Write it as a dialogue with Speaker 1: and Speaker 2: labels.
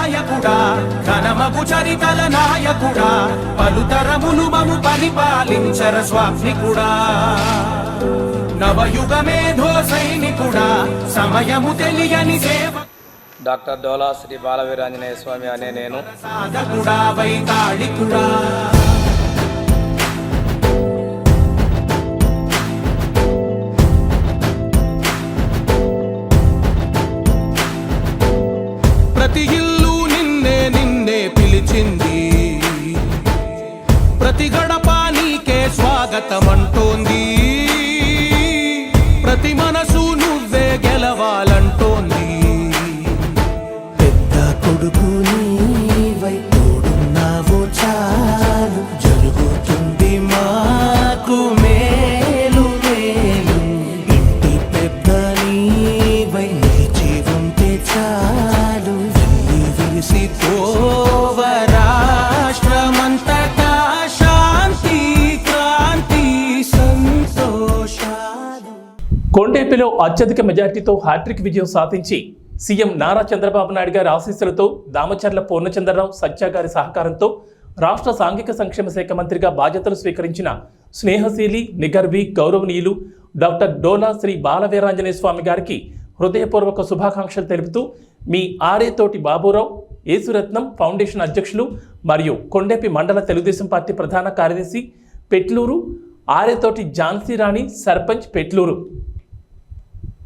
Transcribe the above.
Speaker 1: నాయకుడా ఘనమగు చరితల నాయకుడా పలుతరములు మము పరిపాలించర స్వామికుడా నవయుగ మేధో సైనికుడా సమయము తెలియని సేవ
Speaker 2: డాక్టర్ డోలా శ్రీ బాలవీరాంజనేయ స్వామి అనే నేను.
Speaker 1: సాధకుడా వైతాళికుడా. ప్రతి గడప నీకే స్వాగతం అంటోంది ప్రతి మనసు నువ్వే గెలవాలంటోంది.
Speaker 3: పెద్ద కొడుకు నీవై
Speaker 4: కొండేపిలో అత్యధిక మెజార్టీతో హ్యాట్రిక్ విజయం సాధించి సీఎం నారా చంద్రబాబు నాయుడు గారి ఆశీస్సులతో దామచర్ల పూర్ణచంద్రరావు సత్య గారి సహకారంతో రాష్ట్ర సాంఘిక సంక్షేమ శాఖ మంత్రిగా బాధ్యతలు స్వీకరించిన స్నేహశీలి నిగర్వి గౌరవనీయులు డాక్టర్ డోలా శ్రీ బాలవీరాంజనేయ స్వామి గారికి హృదయపూర్వక శుభాకాంక్షలు తెలుపుతూ మీ ఆరేతోటి బాబురావు యేసురత్నం ఫౌండేషన్ అధ్యక్షులు మరియు కొండేపి మండల తెలుగుదేశం పార్టీ ప్రధాన కార్యదర్శి పెట్లూరు ఆరేతోటి ఝాన్సీ రాణి సర్పంచ్ పెట్లూరు.